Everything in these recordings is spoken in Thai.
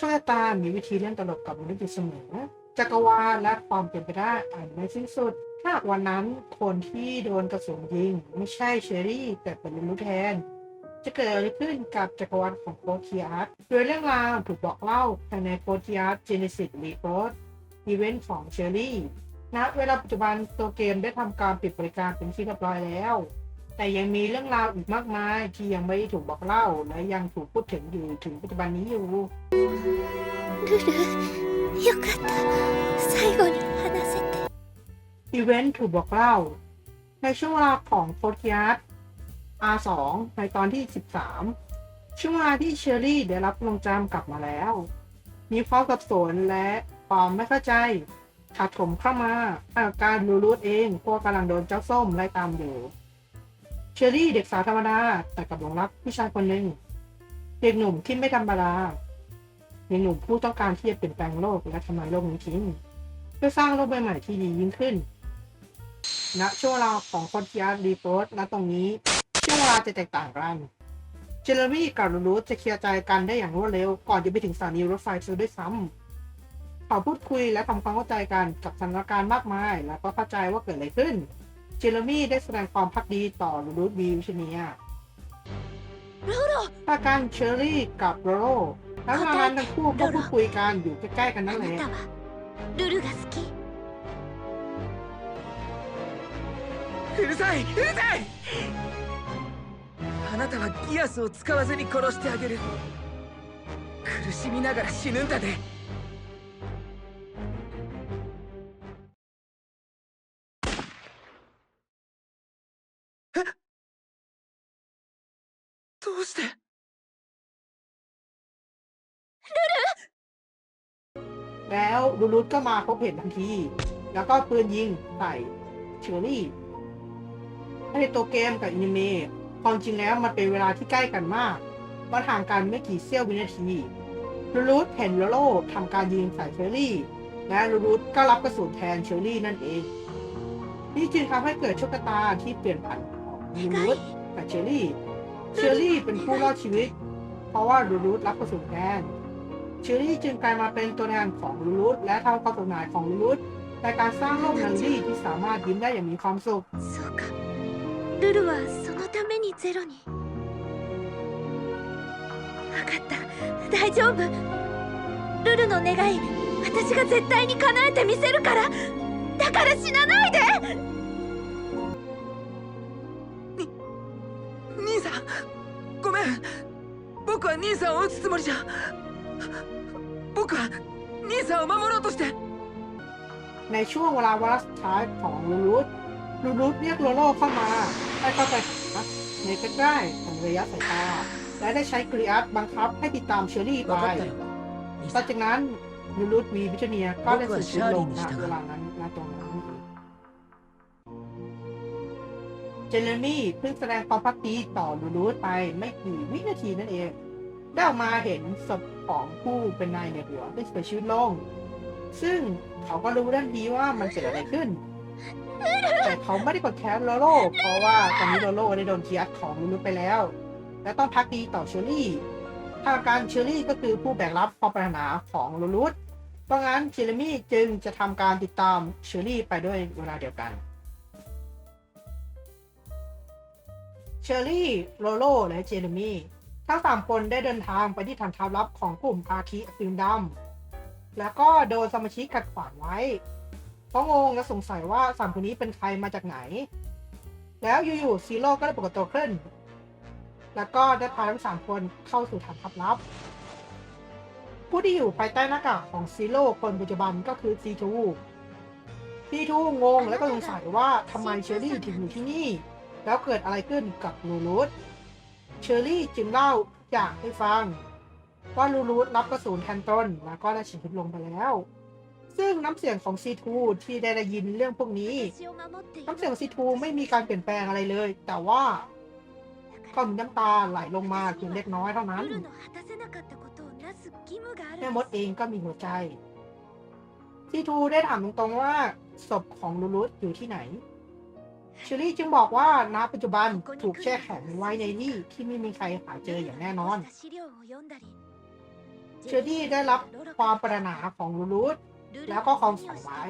ชคชะตามีวิธีเล่นตลกกับมนุษย์อยู่เสมอ จักรวาลและความเป็นไปได้อาจไม่สิ้นสุด ถ้าวันนั้นคนที่โดนกระสุนยิง ไม่ใช่เชอรี่ แต่เป็นมนุษย์แทน จะเกิดอะไรขึ้นกับจักรวาลของโคทีอาร์ตโดยเรื่องราวถูกบอกเล่าภายในโคทีอาร์ตเจเนซิสรีโ r อีเวนต์ของเชอรี่ณเวลาปัจจุบันตัวเกมได้ทำการปิดบริการเป็นที่เรียบร้อยแล้ว แต่ยังมีเรื่องราวอีกมากมายที่ยังไม่ได้ถูกบอกเล่า และยังถูกพูดถึงอยู่ถึงปัจจุบันนี้อยู่ ルルよかった最後に話せて อีเวนต์ถูกบอกเล่า ในช่วงเวลาของโคดยาร์ด R2 ในตอนที่ 13 ช่วงเวลาที่เชอรี่ได้รับลงจำกลับมาแล้ว มีความสับสนและความไม่เข้าใจถาโถมเข้ามาอาการรูรูดเองพวกกำลังโดนเจ้าส้มไล่ตามอยู่ เชอรี่เด็กสาวธรรมดาแต่กับหลงรักผู้ชายคนหนึ่งเด็กหนุ่มที่ไม่ธรรมดาเด็กหนุ่มผู้ต้องการที่จะเปลี่ยนแปลงโลกและทำลายโลกนี้ทิ้งเพื่อสร้างโลกใบใหม่ที่ดียิ่งขึ้นณช่วงเวลาของคอนทิอาร์รีโพสณตรงนี้ช่วงเวลาจะแตกต่างกัน เจเรมี่กับลูรูจะเคลียร์ใจกันได้อย่างรวดเร็ว ก่อนจะไปถึงสถานีรถไฟเซะด้วยซ้ำเขาพูดคุยและทำความเข้าใจกันกับสถานการณ์มากมาย แล้วก็เข้าใจว่าเกิดอะไรขึ้น เจเรมี่ได้แสดงความพักดีต่อลูรูวีวิชเนีย ロロ ถ้าการเชอรี่กับโรโรแล้วเวลานั้นทั้งคู่ก็พูดคุยกันอยู่ใกล้ๆกันนั่นแหละ あなたはルルが好きうるさいうるさいあなたはギアスを使わずに殺してあげる苦しみながら死ぬんだで ลูรุตก็มาพบเห็นทันที แล้วก็ปืนยิงใส่เชอรี่ถ้าในตัวเกมกับอนิเมะความจริงแล้วมันเป็นเวลาที่ใกล้กันมากมันห่างกันไม่กี่เสี้ยววินาที ลูรุตเห็นโลโลทำการยิงใส่เชอรี่ และลูรุตก็รับกระสุนแทนเชอรี่นั่นเอง นี่จึงทำให้เกิดโชคชะตาที่เปลี่ยนผันของลูรุตกับเชอรี่ เชอรี่เป็นผู้รอดชีวิต เพราะว่าลูรุตรับกระสุนแทน ชอรี่จึงกลายมาเป็นตัวแทนของลูรุตและทำความสนายของลูรุตในการสร้างโลกนันลี่ที่สามารถยิ้มได้อย่างมีความสุข そうかルルはそのためにゼロに分かった大丈夫ルルの願い私が絶対に叶えてみせるからだから死なないで兄さんごめん僕は兄さんを撃つつもりじゃ 僕は兄さんを守ろうとして ในช่วงเวลาวาระสุดท้ายของลูรุตลูรุตเรียกโลโลเข้ามาให้เข้าไปหาในใกล้ๆของระยะสายตา และได้ใช้กริอัสบังคับให้ติดตามเชอรี่ 分 ไป かったよ兄 ต่อ さん จากนั้นลูรุตวีวิชเนียก็ได้เสียชีวิตลงณเวลานั้นณตรงนั้นเจเรมี่เพิ่งแสดงความพักดีต่อลูรุตไปไม่กี่วินาทีนั่นเอง ได้ออกมาเห็นศพของผู้เป็นนายในหัวได้เสียชีวิตลง ซึ่งเขาก็รู้ทันทีว่ามันเกิดอะไรขึ้น แต่เขาไม่ได้กดแค้นโลโลเพราะว่าตอนนี้โลโลได้โดนเคียสของลูรุไปแล้ว และต้องพักดีต่อเชอรี่ทางการเชอรี่ก็คือผู้แบกรับความปรารถนาของลูรุตเพราะงั้นเจเรมี่จึงจะทำการติดตามเชอรี่ไปด้วยเวลาเดียวกันเชอรี่โลโลและเจเรมี่ ทั้งสามคนได้เดินทางไปที่ฐานทัพลับของกลุ่มอาคีอฟิลดำแล้วก็โดนสมาชิกขัดขวางไว้ เพราะงงและสงสัยว่าสามคนนี้เป็นใครมาจากไหน แล้วอยู่ๆซีโร่ก็ได้ปรากฏตัวขึ้น แล้วก็ได้พาทั้งสามคนเข้าสู่ฐานทัพลับ ผู้ที่อยู่ภายใต้หน้ากากของซีโร่คนปัจจุบันก็คือซีทูซีทูงงและก็สงสัยว่าทำไมเชอรี่ถึงอยู่ที่นี่ แล้วเกิดอะไรขึ้นกับลูรุต เชอรี่จึงเล่าอย่างให้ฟังว่าลูรูดรับกระสุนแทนตนแล้วก็ได้ฉีดลงไปแล้ว ซึ่งน้ำเสียงของซีทูที่ได้ยินเรื่องพวกนี้ น้ำเสียงซีทูไม่มีการเปลี่ยนแปลงอะไรเลย แต่ว่าก็มีน้ำตาไหลลงมาเพียงเล็กน้อยเท่านั้นแม่มดเองก็มีหัวใจซีทูได้ถามตรงๆว่าศพของลูรูตอยู่ที่ไหน เชอรี่จึงบอกว่าณปัจจุบันถูกแช่แข็งไว้ในที่ที่ไม่มีใครหาเจออย่างแน่นอน เชอรี่ได้รับความปรารถนาของลูลูดแล้วก็ของส่งไว้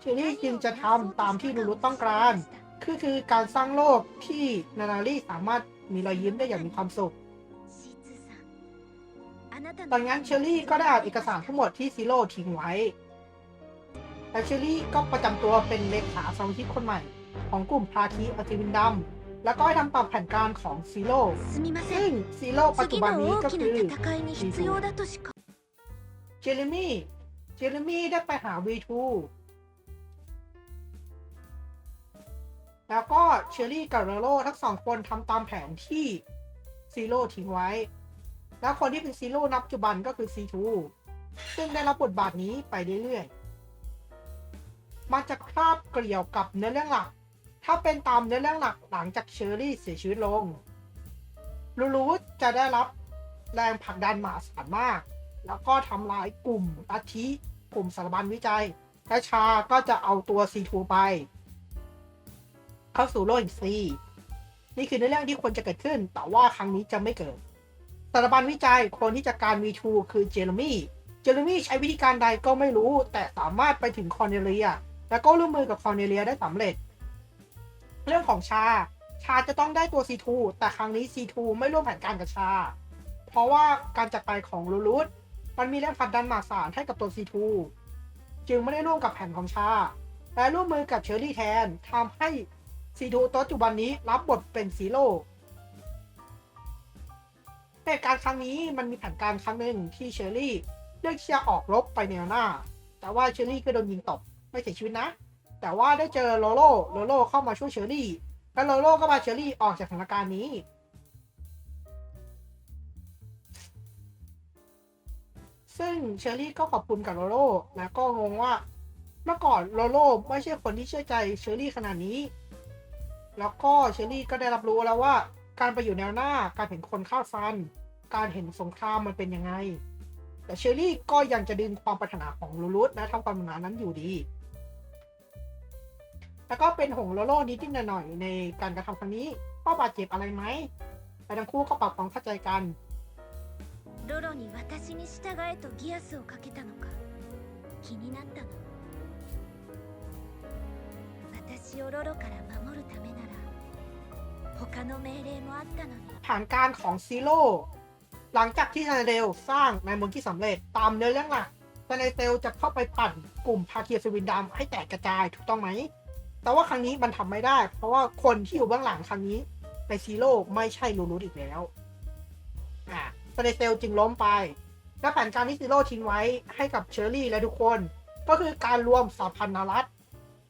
เชอรี่จึงจะทำตามที่ลูลูดต้องการ คือคือการสร้างโลกที่นานารีสามารถมีรอยยิ้มได้อย่างมีความสุขตอนนั้นเชอรี่ก็ได้อ่านเอกสารทั้งหมดที่ซิโร่ทิ้งไว้ แต่เชอรี่ก็ประจำตัวเป็นเลขาสมาชิกคนใหม่ ของกลุ่มภาคีปฏิวินดัมและก็ให้ทำตามแผนการของซีโร่ซึ่งซีโร่ปัจจุบันนี้ก็คือเจเรมี่เจเรมี่ได้ไปหาวีทูแล้วก็เชอรี่กับเรโลทั้งสองคนทำตามแผนที่ซีโร่ทิ้งไว้ แล้วคนที่เป็นซีโร่นับปัจจุบันก็คือซีทูซึ่งได้รับบทบาทนี้ไปเรื่อยๆ มันจะคราบเกี่ยวกับเนื้อเรื่องหลัก ถ้าเป็นตามเนื้อเรื่องหลักหลังจากเชอรี่เสียชีวิตลง ลูรูจะได้รับแรงผลักดันมหาศาลมาก แล้วก็ทำลายกลุ่มลัทธิกลุ่มสารบัญวิจัย และชาก็จะเอาตัว C2 ไป เข้าสู่โลกแห่ง C นี่คือในเรื่องที่ควรจะเกิดขึ้น แต่ว่าครั้งนี้จะไม่เกิด สารบัญวิจัยคนที่จัดการ V2 คือเจอร์มี่เจอร์มี่ใช้วิธีการใดก็ไม่รู้ แต่สามารถไปถึงคอร์เนเลีย แล้วก็ร่วมมือกับคอร์เนเลียได้สำเร็จ เรื่องของชา ชาจะต้องได้ตัว C2 แต่ครั้งนี้ C2 ไม่ร่วมแผนการกับชา เพราะว่าการจัดไปของลูรุตมันมีแรงผลักดันมหาศาลให้กับตัว C2 จึงไม่ได้ร่วมกับแผนของชา และร่วมมือกับเชอร์รี่แทนทำให้ C2 ตัวปัจจุบันนี้รับบทเป็นซีโร่เหตุการณ์ครั้งนี้มันมีแผนการครั้งหนึ่งที่เชอร์รี่เลือกที่จะออกรบไปแนวหน้า แต่ว่าเชอรี่ก็โดนยิงตกไม่เสียชีวิตนะ แต่ว่าได้เจอโลโลโลโลเข้ามาช่วยเชอรี่และโลโลก็พาเชอรี่ออกจากสถานการณ์นี้ ซึ่งเชอรี่ก็ขอบคุณกับโลโลแล้วก็งงว่าเมื่อก่อนโลโลไม่ใช่คนที่เชื่อใจเชอรี่ขนาดนี้ แล้วก็เชอรี่ก็ได้รับรู้แล้วว่า การไปอยู่แนวหน้าการเห็นคนฆ่าฟัน การเห็นสงครามมันเป็นยังไง แต่เชอรี่ก็ยังจะดึงความปรารถนาของลูรุตและทำความปรารถนานั้นอยู่ดี แล้วก็เป็นหงโลโลนิดนิดหน่อยๆในการกระทำครั้งนี้พ่อบาดเจ็บอะไรไหมแต่ทั้งคู่ก็ปรับความเข้าใจกัน ロロに私に従えとギアスをかけたのか気になったの私をロロから守るためなら他の命令もあったのに แผนการของซีโร่หลังจากที่ซานาเดลสร้างในายมนที่สำเร็จตามเนื้อเรื่องหลักซานาเดลจะเข้าไปปั่นกลุ่มพาเคียสวินดามให้แตกกระจายถูกต้องไหม แต่ว่าครั้งนี้มันทำไม่ได้ เพราะว่าคนที่อยู่เบื้องหลังครั้งนี้ในซีโร่ไม่ใช่ลูรุตอีกแล้วอ่าซานาเดลจึงล้มไป และแผนการที่ซีโร่ทิ้งไว้ให้กับเชอร์รี่และทุกคน ก็คือการรวมสาพันธรัฐ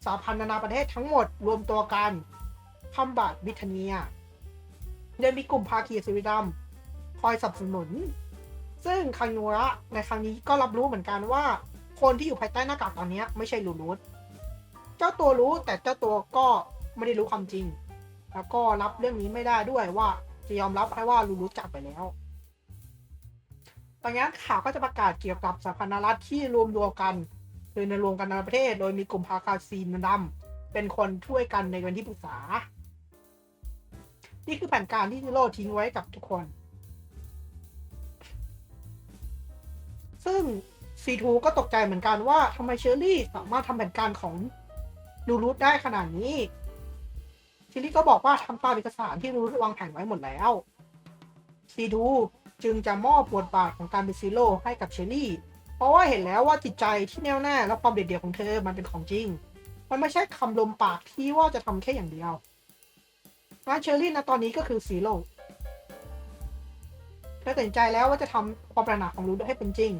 สาพันธนาประเทศทั้งหมดรวมตัวกันคำบาดบิทเนียโดยมีกลุ่มภาคีสวิดัมคอยสนับสนุน ซึ่งคังนูระในครั้งนี้ก็รับรู้เหมือนกันว่า คนที่อยู่ภายใต้หน้ากากตอนนี้ไม่ใช่ลูรุต เจ้าตัวรู้แต่เจ้าตัวก็ไม่ได้รู้ความจริง แล้วก็รับเรื่องนี้ไม่ได้ด้วยว่าจะยอมรับให้ว่าลูรุตจากไปแล้วตอนนี้ข่าวก็จะประกาศเกี่ยวกับสหพันธรัฐที่รวมตัวกันคือในรวมกันในประเทศ โดยมีกลุ่มพาคาซีนดำเป็นคนช่วยกันในวันที่ปรึกษา นี่คือแผนการที่ซิโรทิ้งไว้กับทุกคน ซึ่ง C2 ก็ตกใจเหมือนกันว่าทำไมเชอรี่สามารถทำแผนการของ ลูรูทได้ขนาดนี้เชอรี่ก็บอกว่าทำตามเอกสารที่ลูรูทวางแผนไว้หมดแล้ว C2 จึงจะมอบบทบาทของการเป็นซีโร่ให้กับเชอรี่ เพราะว่าเห็นแล้วว่าจิตใจที่แน่วแน่และความเด็ดเดี่ยวของเธอมันเป็นของจริง มันไม่ใช่คำลมปากที่ว่าจะทำแค่อย่างเดียวร้านเชอรี่นะตอนนี้ก็คือซีโร่เธอตัดสินใจแล้วว่าจะทำความปรารถนาของรูดให้เป็นจริง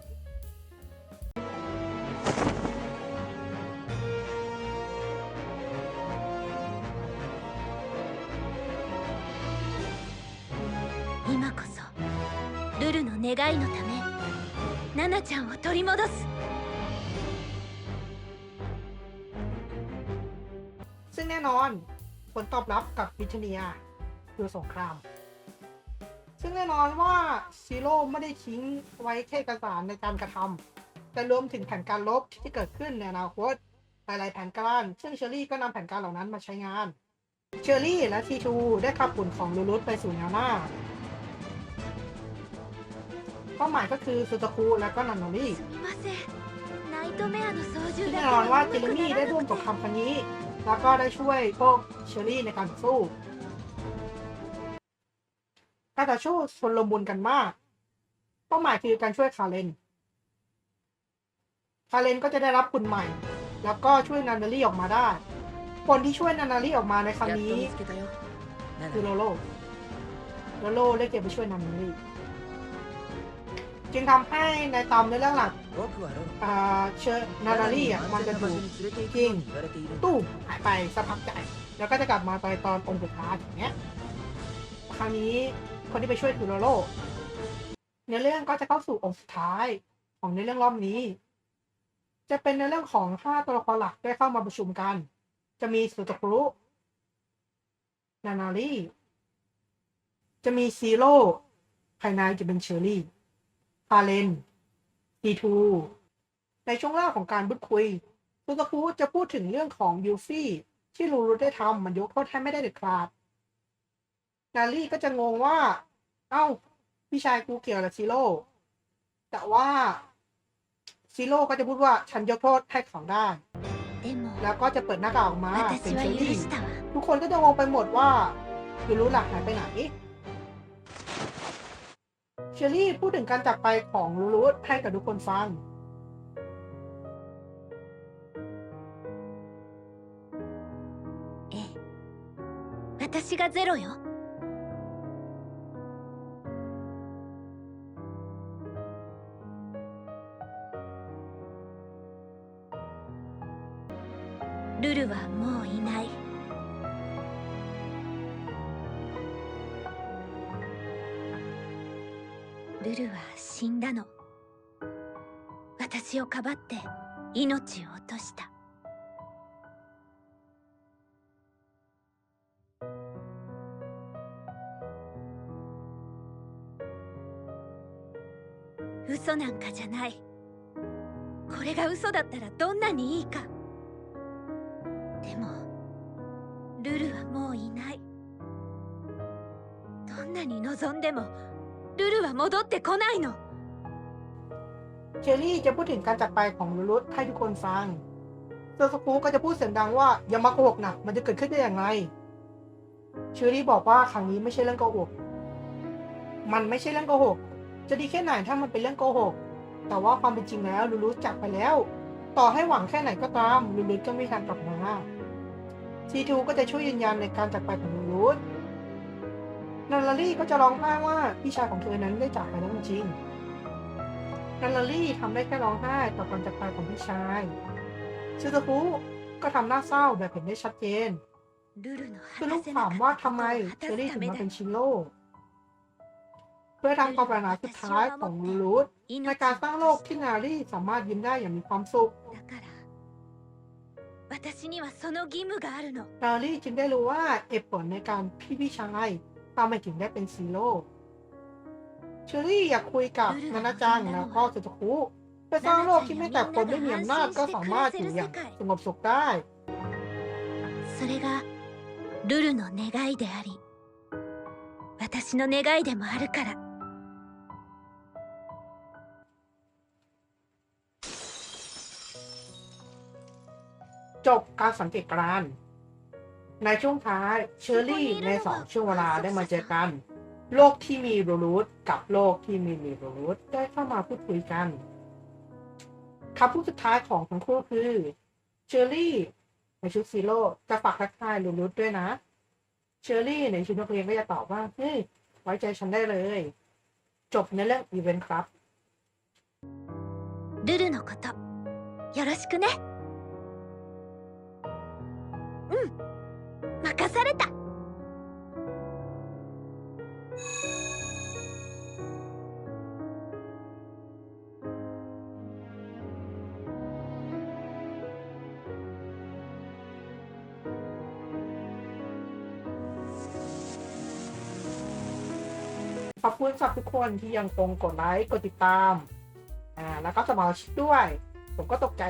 願いのためナナちゃんを取り戻す ซึ่งแน่นอนผลตอบรับกับวิทเนียคือสงคราม ซึ่งแน่นอนว่าซีโร่ไม่ได้ทิ้งไว้แค่เอกสารในการกระทำแต่รวมถึงแผนการลบที่เกิดขึ้นในอนาคตหลายๆแผนการ ซึ่งเชอรี่ก็นำแผนการเหล่านั้นมาใช้งาน เชอรี่และทีทูได้ขับหุ่นของลูรุตไปสู่แนวหน้า เป้าหมายก็คือซูตะคูและก็นันโนรี่ที่แน่นอนว่าเจลมี่ได้ร่วมกับคำพันนี้ แล้วก็ได้ช่วยพวกเชอรี่ในการสู้กาตาโชชนลมุนกันมาก เป้าหมายคือการช่วยคาเลน คาเลนก็จะได้รับคุณใหม่ แล้วก็ช่วยนันนารี่ออกมาได้ คนที่ช่วยนันนารี่ออกมาในครั้งนี้คือโลโลโลโลได้เก็บไปช่วยนันนารี่ จึงทำให้ในตอนในเรื่องหลักเชอร์นารารีอะมันจะถูกทิ้งตู้หายไปสักพักใจ แล้วก็จะกลับมาในตอนองค์สุดท้ายอย่างเงี้ยคราวนี้คนที่ไปช่วยคือโรโรในเรื่องก็จะเข้าสู่องค์สุดท้ายของในเรื่องรอบนี้ จะเป็นในเรื่องของห้าตัวละครหลักได้เข้ามาประชุมกัน จะมีสุตคุรุนานารีจะมีซีโร่ภายในจะเป็นเชอรี่าเลนทีทูในช่วงล่าของการพูดคุยซูซาคุจะพูดถึงเรื่องของยูฟี่ที่ลูรูได้ทำมันยกโทษให้ไม่ได้เด็ดขาดนารี่ก็จะงงว่า เอา้า พี่ชายกูเกี่ยวกับซีโร่ แต่ว่าซีโร่ก็จะพูดว่าฉันยกโทษให้เองได้ แล้วก็จะเปิดหน้ากากออกมาเป็นเชอรี่ ทุกคนก็จะงงไปหมดว่ายูรุหลักหายไปไหน เชอรี่พูดถึงการจากไปของลูรุให้กับทุกคนฟัง ええ私がゼロよ ルルは死んだの。私をかばって命を落とした。嘘なんかじゃない。これが嘘だったらどんなにいいか。でもルルはもういない。どんなに望んでもルルは戻ってこないの เชอรี่จะพูดถึงการจากไปของลูรุให้ทุกคนฟังโซสกูก็จะพูดเสียงดังว่าอย่ามาโกหกนะมันจะเกิดขึ้นได้อย่างไรเชอรี่บอกว่าครั้งนี้ไม่ใช่เรื่องโกหก มันไม่ใช่เรื่องโกหก จะดีแค่ไหนถ้ามันเป็นเรื่องโกหก แต่ว่าความเป็นจริงแล้วลูรุจากไปแล้ว ต่อให้หวังแค่ไหนก็ตามลูรุก็ไม่ทันกลับมาซีทูก็จะช่วยยืนยันในการจากไปของลูรุ นาลารี่ก็จะร้องไห้ว่าพี่ชายของเธอนั้นได้จากไปแล้วจริงนาลารี่ทำได้แค่ร้องไห้ต่อการจากไปของพี่ชายซูตะคุก็ทำหน้าเศร้าแบบเห็นได้ชัดเจนคือลูกถามว่าทำไมเชอรี่ถึงมาเป็นชิโร่เพื่อทำความปรารถนาสุดท้ายของลูดในการสร้างโลกที่นารี่สามารถยิ้มได้อย่างมีความสุขนารี่จึงได้รู้ว่าเอฟผลในการพี่พี่ชาย ทำไมถึงได้เป็นซีโร่เชอรี่อยากคุยกับนานาจังแล้วก็ซูตาคุเพื่อสร้างโลกที่ไม่แต่คนไม่มีอำนาจก็สามารถอยู่อย่างสงบสุขได้ それがルルの願いであり私の願いでもあるから จบการสังเกตการณ์ ในช่วงท้ายเชอรี่ในสองช่วงเวลาได้มาเจอกัน โลกที่มีโรลูสกับโลกที่ไมีมีโรลูสได้เข้ามาพูดคุยกันคำพูดสุดท้ายของทั้งคู่คือเชอรี่ในชุดซีโร่จะฝากทักทายโรลูสด้วยนะ เชอรี่ในชุดนักเรียนก็จะตอบว่าเฮ้ยไว้ใจฉันได้เลย จบในเรื่องอีเวนต์ครับ ルルのことよろしくね ขอบคุณสำหรับทุกคนที่ยังคงกดไลค์กดติดตาม อ่า แล้วก็สมาชิกด้วย ผมก็ตกใจ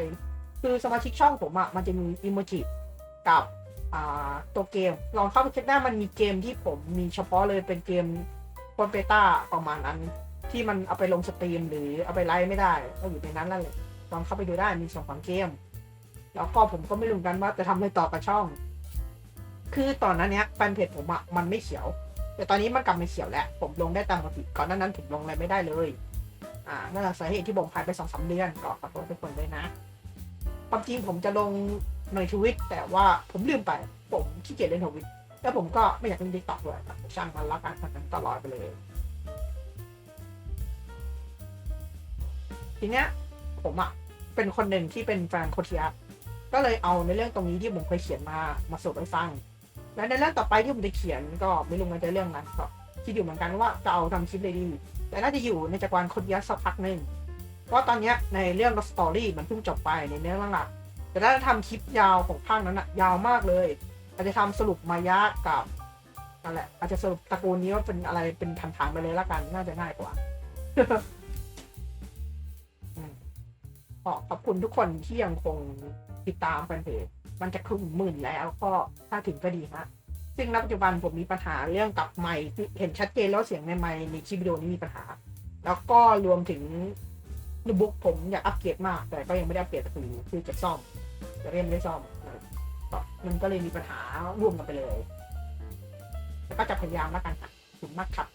คือสมาชิกช่องผมอะ่ะ มันจะมีอิโมจิกับ อ่า ตัวเกม ลองเข้าไปเช็คได้มันมีเกมที่ผมมีเฉพาะเลยเป็นเกมคอนเปต้าประมาณนั้น ที่มันเอาไปลงสตรีมหรือเอาไปไลฟ์ไม่ได้ ก็อยู่ในนั้นนั่นแหละลองเข้าไปดูได้มีสองของเกม แล้วก็ผมก็ไม่รู้นกันว่าจะทำอะไรต่อกับช่อง คือตอนนั้นเนี้ยแฟนเพจผมอะมันไม่เขียว แต่ตอนนี้มันกลับมาเขียวแล้ว ผมลงได้ตามปกติ ก่อนหน้านั้นผมลงอะไรไม่ได้เลย อ่านั่นแหละสาเหตุที่ผมหายไปสองสามเดือนก็ขอโทษทุกคนด้วยนะความจริงผมจะลงในทวิตแต่ว่าผมลืมไป ผมขี้เกียจเล่นทวิตแล้วผมก็ไม่อยากเล่นดิกตอกด้วยช่างมันละกันทำนั้นตลอดไปเลย ทีเนี้ยผมอะเป็นคนหนึ่งที่เป็นแฟนโคชิยก็เลยเอาในเรื่องตรงนี้ที่ผมเคยเขียนมามาสรุปให้ฟัง และในเรื่องต่อไปที่ผมจะเขียนก็ไม่รู้มันจะเรื่องนั้นก็คิดอยู่เหมือนกันว่าจะเอาทำคลิปเลยดี แต่น่าจะอยู่ในจักรวาลโคชิยะสักพักหนึ่งเพราะตอนนี้ในเรื่องสตอรี่มันเพิ่งจบไปในเนื้อเรื่องหลักแต่ถ้าทำคลิปยาวของภาคนั้นอะยาวมากเลยอาจจะทำสรุปมายะกับนั่นแหละอาจจะสรุปตระกูลนี้ว่าเป็นอะไรเป็นฐานๆไปเลยละกันน่าจะง่ายกว่าขอขอบคุณทุกคนที่ยังคงติดตามแฟนเพจ มันจะครึ่งหมื่นแล้วก็ถ้าถึงก็ดีฮะซึ่งณปัจจุบันผมมีปัญหาเรื่องกับไมค์เห็นชัดเจนแล้วเสียงในไมค์ในคลิปวิดีโอนี้มีปัญหา แล้วก็รวมถึงโน้ตบุ๊กผมอยากอัปเกรดมาก แต่ก็ยังไม่ได้อัปเกรดคือคือจะซ่อมแต่ก็ยังไม่ได้ซ่อมมันก็เลยมีปัญหาร่วมกันไปเลยแล้วก็จะพยายามแล้วกันค่ะขอบคุณมากครับ